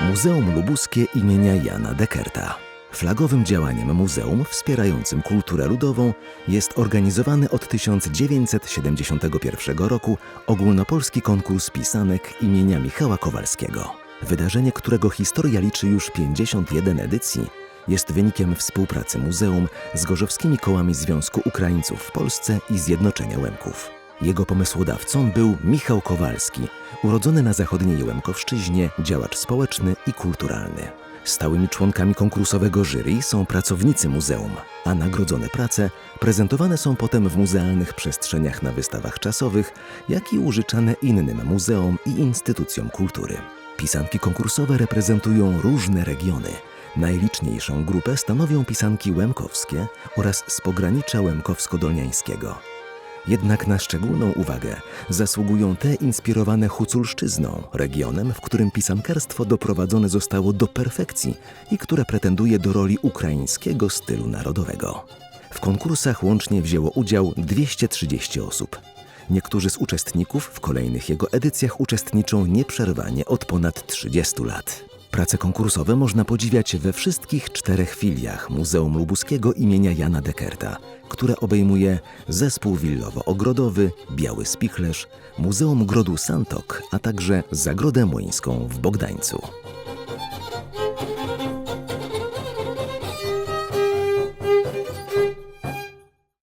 Muzeum Lubuskie imienia Jana Dekerta. Flagowym działaniem muzeum wspierającym kulturę ludową jest organizowany od 1971 roku ogólnopolski konkurs pisanek imienia Michała Kowalskiego. Wydarzenie, którego historia liczy już 51 edycji, jest wynikiem współpracy muzeum z gorzowskimi kołami Związku Ukraińców w Polsce i Zjednoczenia Łemków. Jego pomysłodawcą był Michał Kowalski, urodzony na zachodniej Łemkowszczyźnie, działacz społeczny i kulturalny. Stałymi członkami konkursowego jury są pracownicy muzeum, a nagrodzone prace prezentowane są potem w muzealnych przestrzeniach na wystawach czasowych, jak i użyczane innym muzeom i instytucjom kultury. Pisanki konkursowe reprezentują różne regiony. Najliczniejszą grupę stanowią pisanki łemkowskie oraz z pogranicza łemkowsko-dolniańskiego. Jednak na szczególną uwagę zasługują te inspirowane Huculszczyzną, regionem, w którym pisankarstwo doprowadzone zostało do perfekcji i które pretenduje do roli ukraińskiego stylu narodowego. W konkursach łącznie wzięło udział 230 osób. Niektórzy z uczestników w kolejnych jego edycjach uczestniczą nieprzerwanie od ponad 30 lat. Prace konkursowe można podziwiać we wszystkich czterech filiach Muzeum Lubuskiego imienia Jana Dekerta, które obejmuje Zespół Willowo-Ogrodowy, Biały Spichlerz, Muzeum Grodu Santok, a także Zagrodę Młyńską w Bogdańcu.